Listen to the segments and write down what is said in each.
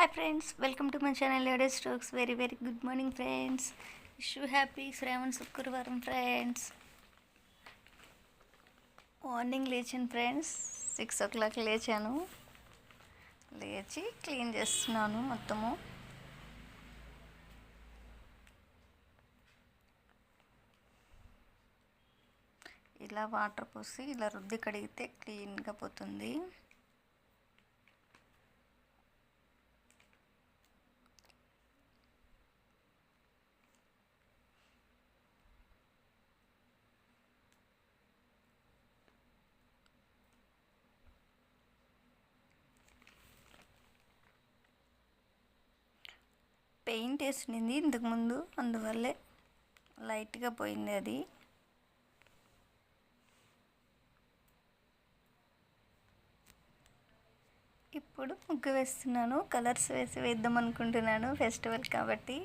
Hi friends welcome to my channel ladies stokes very very good morning friends wish happy Shravan శుక్రవారం friends morning లేచాను friends six o'clock లేచాను. లేచి clean చేస్తున్నాను మొత్తము. ఇలా water పోసి ఇలా రుద్ది కడిగితే క్లీన్గా పోతుంది. పెయింట్ వేసింది ఇంతకుముందు అందువల్లే లైట్గా పోయింది అది. ఇప్పుడు ముగ్గు వేస్తున్నాను కలర్స్ వేసి వేద్దాం అనుకుంటున్నాను ఫెస్టివల్ కాబట్టి.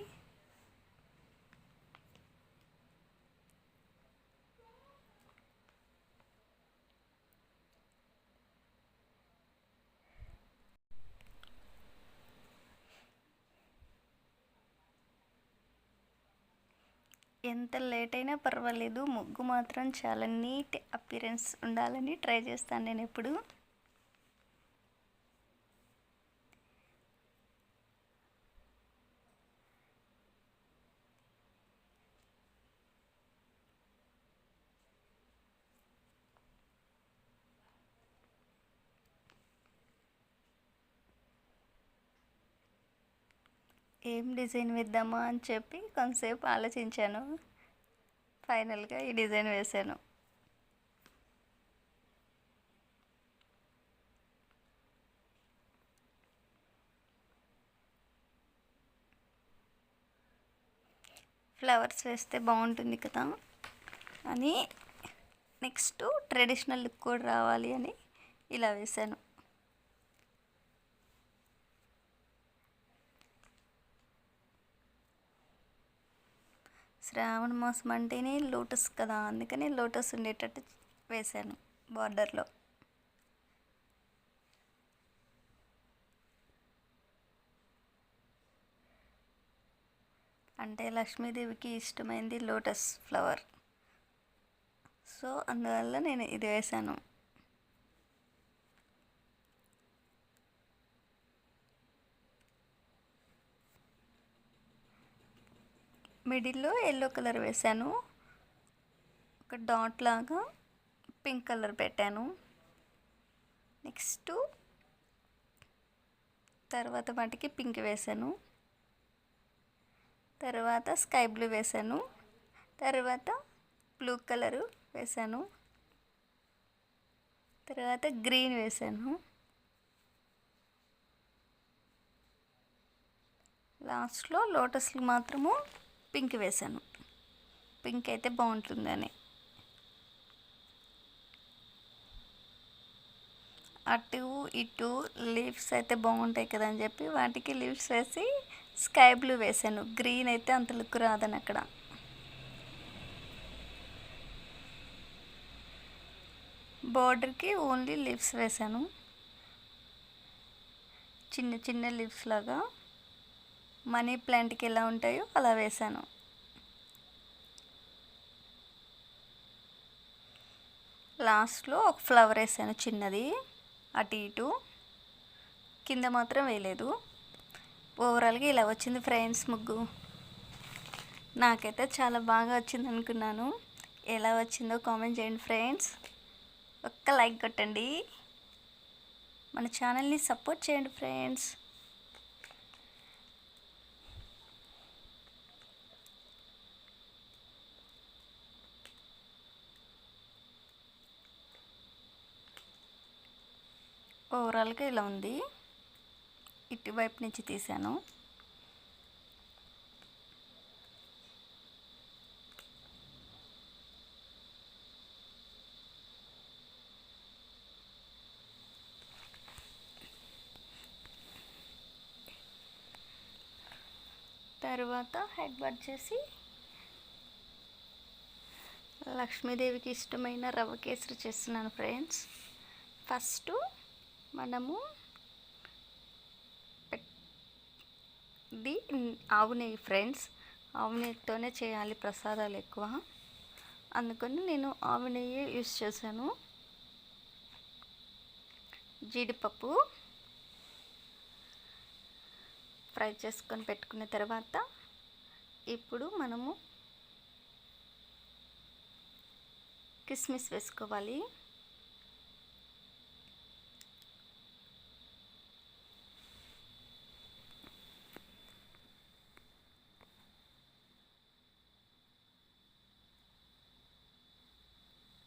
ఎంత లేట్ అయినా పర్వాలేదు. ముగ్గు మాత్రం చాలా నీట్ అపిరెన్స్ ఉండాలని ట్రై చేస్తాను నేను ఎప్పుడు ఏం డిజైన్ వేద్దామా అని చెప్పి కొంతసేపు ఆలోచించాను. ఫైనల్గా ఈ డిజైన్ వేశాను ఫ్లవర్స్ వేస్తే బాగుంటుంది కదా అని నెక్స్ట్ ట్రెడిషనల్ లుక్ కూడా రావాలి అని ఇలా వేశాను శ్రావణ మాసం అంటేనే లోటస్ కదా. అందుకనే లోటస్ ఉండేటట్టు వేశాను బార్డర్లో. అంటే లక్ష్మీదేవికి ఇష్టమైంది లోటస్ ఫ్లవర్. సో అందువల్ల నేను ఇది వేశాను. మిడిల్లో ఎల్లో కలర్ వేశాను. ఒక డాట్ లాగా పింక్ కలర్ పెట్టాను. నెక్స్ట్ తర్వాత వాటికి పింక్ వేశాను. తర్వాత స్కై బ్లూ వేశాను. తర్వాత బ్లూ కలరు వేశాను. తర్వాత గ్రీన్ వేశాను. లాస్ట్లో లోటస్లు మాత్రము పింక్ వేశాను. పింక్ అయితే బాగుంటుందని. అటు ఇటు లీవ్స్ అయితే బాగుంటాయి కదా అని చెప్పి వాటికి లీవ్స్ వేసి స్కై బ్లూ వేసాను గ్రీన్ అయితే అంత లుక్ రాదని అక్కడ. బార్డర్కి ఓన్లీ లీవ్స్ వేసాను చిన్న చిన్న లీవ్స్ లాగా. మనీ ప్లాంట్కి ఎలా ఉంటాయో అలా వేసాను లాస్ట్లో ఒక ఫ్లవర్ వేసాను చిన్నది అటు ఇటు. కింద మాత్రం వేయలేదు. ఓవరాల్గా ఇలా వచ్చింది ఫ్రెండ్స్ ముగ్గు. నాకైతే చాలా బాగా వచ్చింది అనుకున్నాను. ఎలా వచ్చిందో కామెంట్ చేయండి ఫ్రెండ్స్. ఒక్క లైక్ కొట్టండి. మన ఛానల్ని సపోర్ట్ చేయండి ఫ్రెండ్స్. ఓవరాల్గా ఇలా ఉంది. ఇటువైపు నుంచి తీసాను తర్వాత హెడ్ బట్ చేసి లక్ష్మీదేవికి ఇష్టమైన రవ్వ కేసరి చేస్తున్నాను ఫ్రెండ్స్. ఫస్ట్ మనము ఇది ఆవు నెయ్యి ఫ్రెండ్స్ ఆవు నెయ్యితోనే చేయాలి ప్రసాదాలు ఎక్కువ. అందుకని నేను ఆవు నెయ్యి యూస్ చేశాను. జీడిపప్పు ఫ్రై చేసుకొని పెట్టుకున్న తర్వాత ఇప్పుడు మనము కిస్మిస్ వేసుకోవాలి.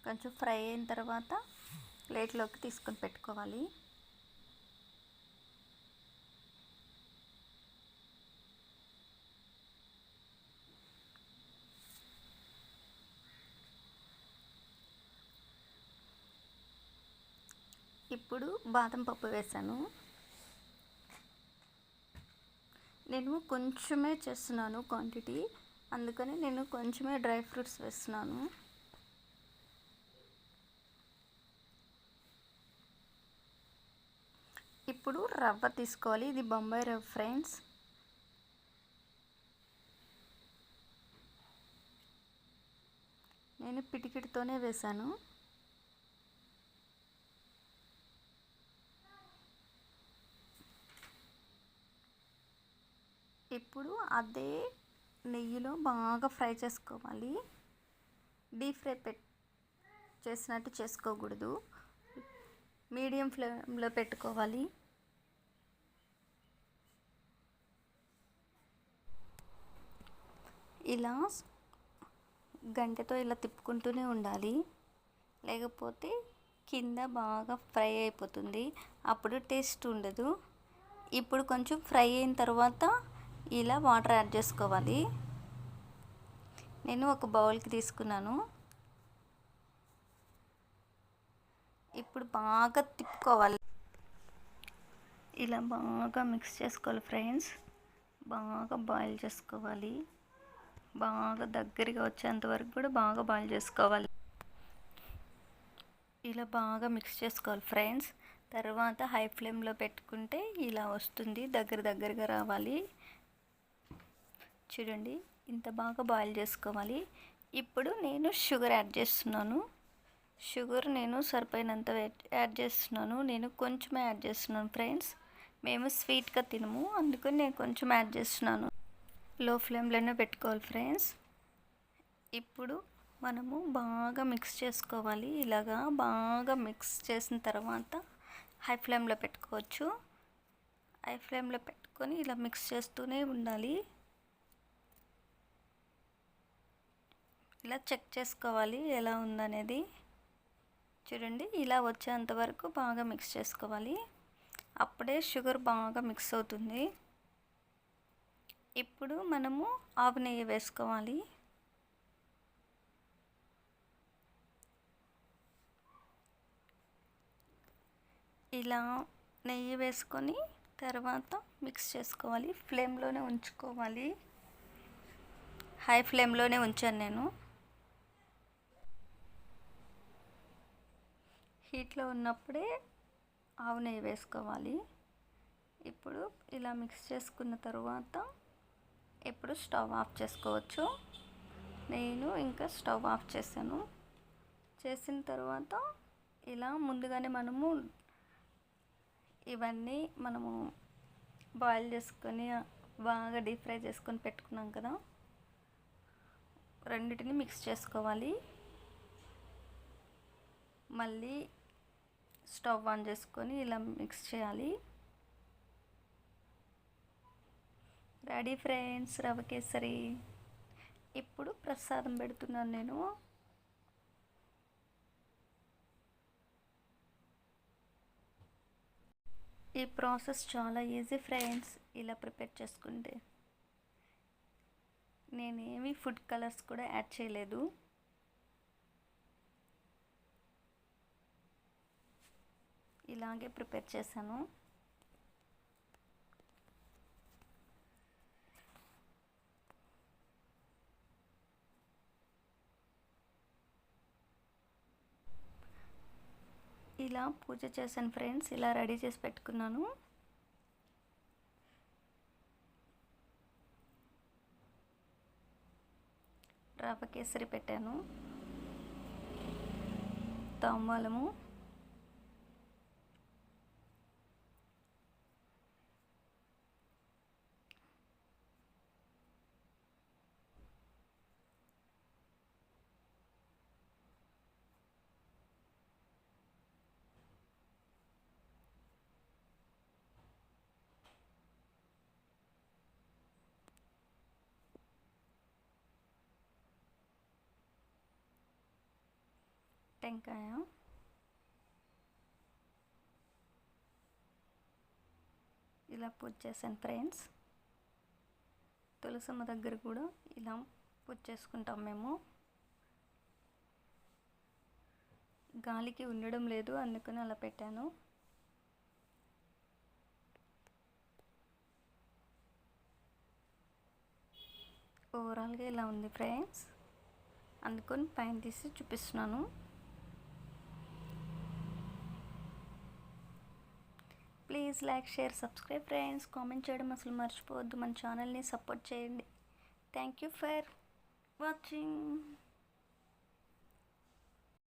కొంచెం ఫ్రై అయిన తర్వాత ప్లేట్లోకి తీసుకొని పెట్టుకోవాలి. ఇప్పుడు బాదం పప్పు వేసాను. నేను కొంచెమే చేస్తున్నాను క్వాంటిటీ. అందుకని నేను కొంచెమే డ్రై ఫ్రూట్స్ వేస్తున్నాను. ఇప్పుడు రవ్వ తీసుకోవాలి. ఇది బొంబాయి రవ్వ ఫ్రెండ్స్. నేను పిటికిటితోనే వేశాను. ఇప్పుడు అదే నెయ్యిలో బాగా ఫ్రై చేసుకోవాలి. డీప్ ఫ్రై పెట్ చేసినట్టు చేసుకోకూడదు. మీడియం ఫ్లేమ్లో పెట్టుకోవాలి. ఇలా గంటతో ఇలా తిప్పుకుంటూనే ఉండాలి. లేకపోతే కింద బాగా ఫ్రై అయిపోతుంది. అప్పుడు టేస్ట్ ఉండదు. ఇప్పుడు కొంచెం ఫ్రై అయిన తర్వాత ఇలా వాటర్ యాడ్ చేసుకోవాలి. నేను ఒక బౌల్కి తీసుకున్నాను. ఇప్పుడు బాగా తిప్పుకోవాలి. ఇలా బాగా మిక్స్ చేసుకోవాలి ఫ్రెండ్స్. బాగా బాయిల్ చేసుకోవాలి. బాగా దగ్గరగా వచ్చేంత వరకు కూడా బాగా బాయిల్ చేసుకోవాలి. ఇలా బాగా మిక్స్ చేసుకోవాలి ఫ్రెండ్స్ తర్వాత హై ఫ్లేమ్లో పెట్టుకుంటే ఇలా వస్తుంది. దగ్గర దగ్గరగా రావాలి. చూడండి ఇంత బాగా బాయిల్ చేసుకోవాలి. ఇప్పుడు నేను షుగర్ యాడ్ చేస్తున్నాను. షుగర్ నేను సరిపోయినంత యాడ్ చేస్తున్నాను. నేను కొంచెమే యాడ్ చేస్తున్నాను ఫ్రెండ్స్ మేము స్వీట్గా తినము. అందుకని నేను కొంచెం యాడ్ చేస్తున్నాను. లో ఫ్లేమ్లోనే పెట్టుకోవాలి ఫ్రెండ్స్. ఇప్పుడు మనము బాగా మిక్స్ చేసుకోవాలి. ఇలాగా బాగా మిక్స్ చేసిన తర్వాత హై ఫ్లేమ్లో పెట్టుకోవచ్చు. హై ఫ్లేమ్లో పెట్టుకొని ఇలా మిక్స్ చేస్తూనే ఉండాలి. ఇలా చెక్ చేసుకోవాలి ఎలా ఉందనేది. చూడండి ఇలా వచ్చేంత వరకు బాగా మిక్స్ చేసుకోవాలి. అప్పుడే షుగర్ బాగా మిక్స్ అవుతుంది. ఇప్పుడు మనము ఆవు నెయ్యి వేసుకోవాలి. ఇలా నెయ్యి వేసుకొని తర్వాత మిక్స్ చేసుకోవాలి. ఫ్లేమ్లోనే ఉంచుకోవాలి. హై ఫ్లేమ్లోనే ఉంచాను నేను. హీట్లో ఉన్నప్పుడే ఆవు నెయ్యి వేసుకోవాలి. ఇప్పుడు ఇలా మిక్స్ చేసుకున్న తర్వాత ఇప్పుడు స్టవ్ ఆఫ్ చేసుకోవచ్చు. నేను ఇంకా స్టవ్ ఆఫ్ చేశాను. చేసిన తర్వాత ఇలా ముందుగానే మనము ఇవన్నీ మనము బాయిల్ చేసుకొని బాగా డీప్ ఫ్రై చేసుకొని పెట్టుకున్నాం కదా. రెండింటిని మిక్స్ చేసుకోవాలి. మళ్ళీ స్టవ్ ఆన్ చేసుకొని ఇలా మిక్స్ చేయాలి. రెడీ ఫ్రెండ్స్ రవ కేసరి ఇప్పుడు ప్రసాదం పెడుతున్నాను నేను. ఈ ప్రాసెస్ చాలా ఈజీ ఫ్రెండ్స్ ఇలా ప్రిపేర్ చేసుకుంటే. నేనేమి ఫుడ్ కలర్స్ కూడా యాడ్ చేయలేదు. ఇలాగే ప్రిపేర్ చేశాను. ఇలా పూజ చేశాను ఫ్రెండ్స్ ఇలా రెడీ చేసి పెట్టుకున్నాను. రవ కేసరి పెట్టాను. తాంబాలము. టెంకాయ. ఇలా పూజ చేశాను ఫ్రెండ్స్. తులసమ్మ దగ్గర కూడా ఇలా పూజ చేసుకుంటాం మేము. గాలికి ఉండడం లేదు అందుకని అలా పెట్టాను. ఓవరాల్గా ఇలా ఉంది ఫ్రెండ్స్. అందుకొని పైన తీసి చూపిస్తున్నాను. Please like share subscribe friends. Comment చేయడం అసలు మర్చిపోవద్దు. మన ఛానల్ని సపోర్ట్ చేయండి. Thank you for watching.